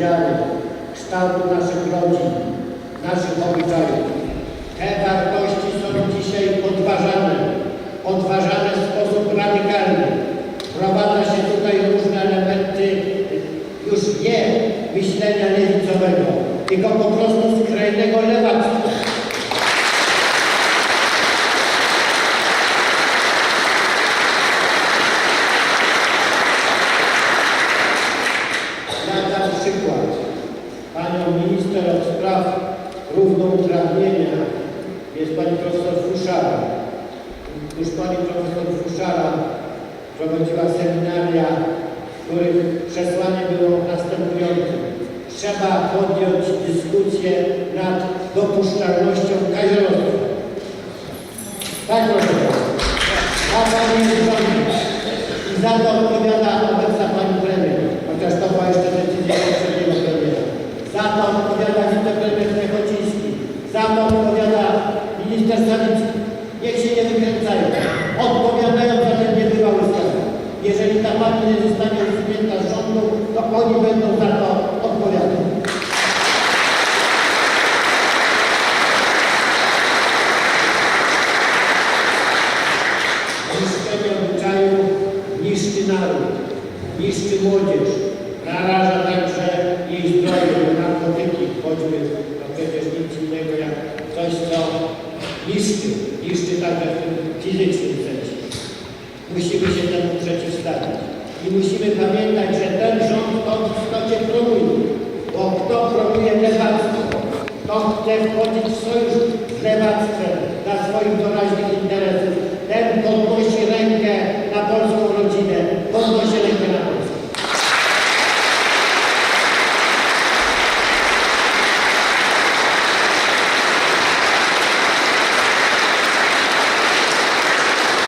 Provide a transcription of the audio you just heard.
wiary, kształtu naszych rodzin, naszych obyczajów. Te wartości są dzisiaj podważane, podważane w sposób radykalny. Wprowadza się tutaj różne elementy już nie myślenia lewicowego, tylko po prostu skrajnego lewactwa. panią minister od spraw równouprawnienia jest pani profesor Fuszara. Już pani profesor Fuszara prowadziła seminaria, w których przesłanie było następujące. Trzeba podjąć dyskusję nad dopuszczalnością kazirodztwa. Tak proszę Państwa. Tak pani I za to odpowiada obecna Sawicki. Niech się nie wykręcają. Odpowiadają za ten niebywały skandal. Jeżeli ta pani nie zostanie usunięta z rządu, to oni będą za to odpowiadać. Niszczenie obyczaju niszczy naród, niszczy młodzież, naraża także jej zdrowie na narkotyki, choćby to przecież nic innego jak coś, co niszczył, niszczy także fizyczny przeciw. Musimy się temu przeciwstawić. I musimy pamiętać, że ten rząd to w istocie promuje, bo kto próbuje lewactwo, kto chce wchodzić w sojusz z lewactwem dla swoich doraźnych interesów, ten podnosi rękę na polską rodzinę, podnosi